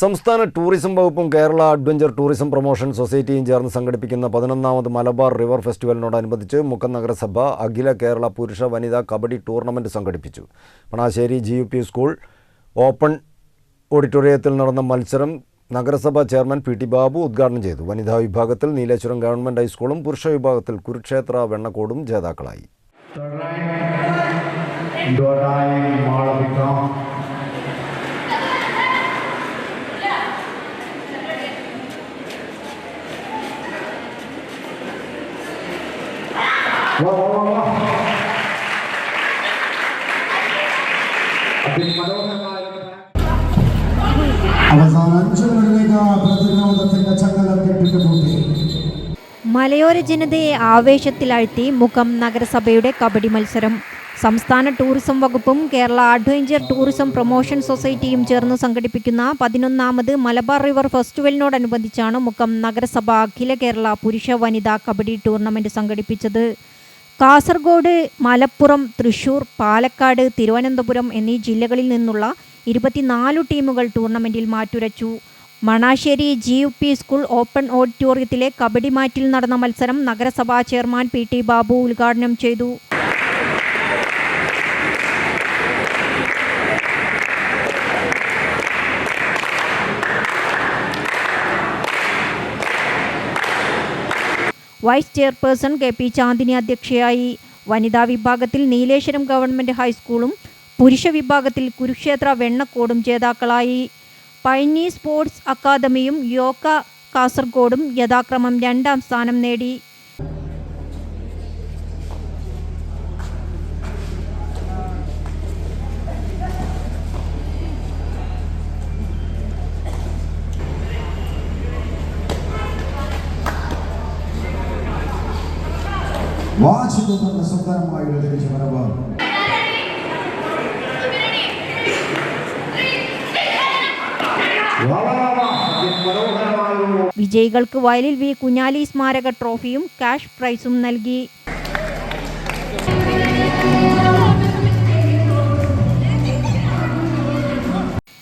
സംസ്ഥാന ടൂറിസം വകുപ്പും Kerala adventure tourism promotion സൊസൈറ്റിയും ചേർന്ന് സംഘടിപ്പിക്കുന്ന പതിനൊന്നാമത് മലബാർ റിവർ ഫെസ്റ്റിവലിനോടനുബന്ധിച്ച് മുക്കം നഗരസഭ അഖില കേരള പുരുഷ വനിതാ കബഡി ടൂർണമെന്റ് സംഘടിപ്പിച്ചു. Panassery G U P school open ഓഡിറ്റോറിയത്തിൽ നടന്ന മത്സരം നഗരസഭാ ചെയർമാൻ പി ടി ബാബു ഉദ്ഘാടനം ചെയ്തു. വനിതാ വിഭാഗത്തിൽ നീലേശ്വരം ഗവൺമെന്റ് ഹൈസ്കൂളും പുരുഷ വിഭാഗത്തിൽ കുരുക്ഷേത്ര വെണ്ണക്കോടും ജേതാക്കളായി. മലയോര ജനതയെ ആവേശത്തിലാഴ്ത്തി മുഖം നഗരസഭയുടെ കബഡി മത്സരം. സംസ്ഥാന ടൂറിസം വകുപ്പും കേരള അഡ്വഞ്ചർ ടൂറിസം പ്രൊമോഷൻ സൊസൈറ്റിയും ചേർന്ന് സംഘടിപ്പിക്കുന്ന പതിനൊന്നാമത് മലബാർ റിവർ ഫെസ്റ്റിവലിനോടനുബന്ധിച്ചാണ് മുഖം നഗരസഭ അഖില കേരള പുരുഷ വനിതാ കബഡി ടൂർണമെന്റ് സംഘടിപ്പിച്ചത്. കാസർഗോഡ് മലപ്പുറം തൃശൂർ പാലക്കാട് തിരുവനന്തപുരം എന്നീ ജില്ലകളിൽ നിന്നുള്ള ഇരുപത്തിനാലു ടീമുകൾ ടൂർണമെന്റിൽ മാറ്റുരച്ചു. Manassery G U P school open ഓഡിറ്റോറിയത്തിലെ kabaddi മാറ്റിൽ നടന്ന മത്സരം നഗരസഭാ ചെയർമാൻ പി ടി ബാബു ഉദ്ഘാടനം ചെയ്തു. Vice chairperson K P Chandini അധ്യക്ഷയായി. വനിതാ വിഭാഗത്തിൽ നീലേശ്വരം ഗവൺമെന്റ് ഹൈസ്കൂളും പുരുഷ വിഭാഗത്തിൽ കുരുക്ഷേത്ര വെണ്ണക്കോടും ജേതാക്കളായി. പൈനി സ്പോർട്സ് അക്കാദമിയും യോക കാസർഗോഡും യഥാക്രമം രണ്ടാം സ്ഥാനം നേടി. തോന്നുന്ന സുന്ദരമായ ഒരു തിരിച്ചുവരവ് വിജയികൾക്ക് വയലിൽ വി കുഞ്ഞാലി സ്മാരക ട്രോഫിയും ക്യാഷ് പ്രൈസും നൽകി.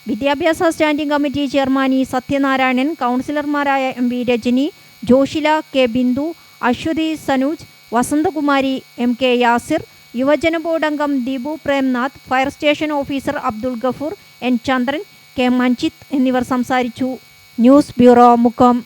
വിദ്യാഭ്യാസ standing committee chairman E Sathyanarayanan കൗൺസിലർമാരായ M V Rajani Joshila K Bindu Aswathi Sanuj Vasanthakumari M K Yasir യുവജന ബോർഡ് അംഗം Deepu Premnath fire station officer Abdul Gafoor N Chandran K Manjith എന്നിവർ സംസാരിച്ചു. News bureau Mukkam.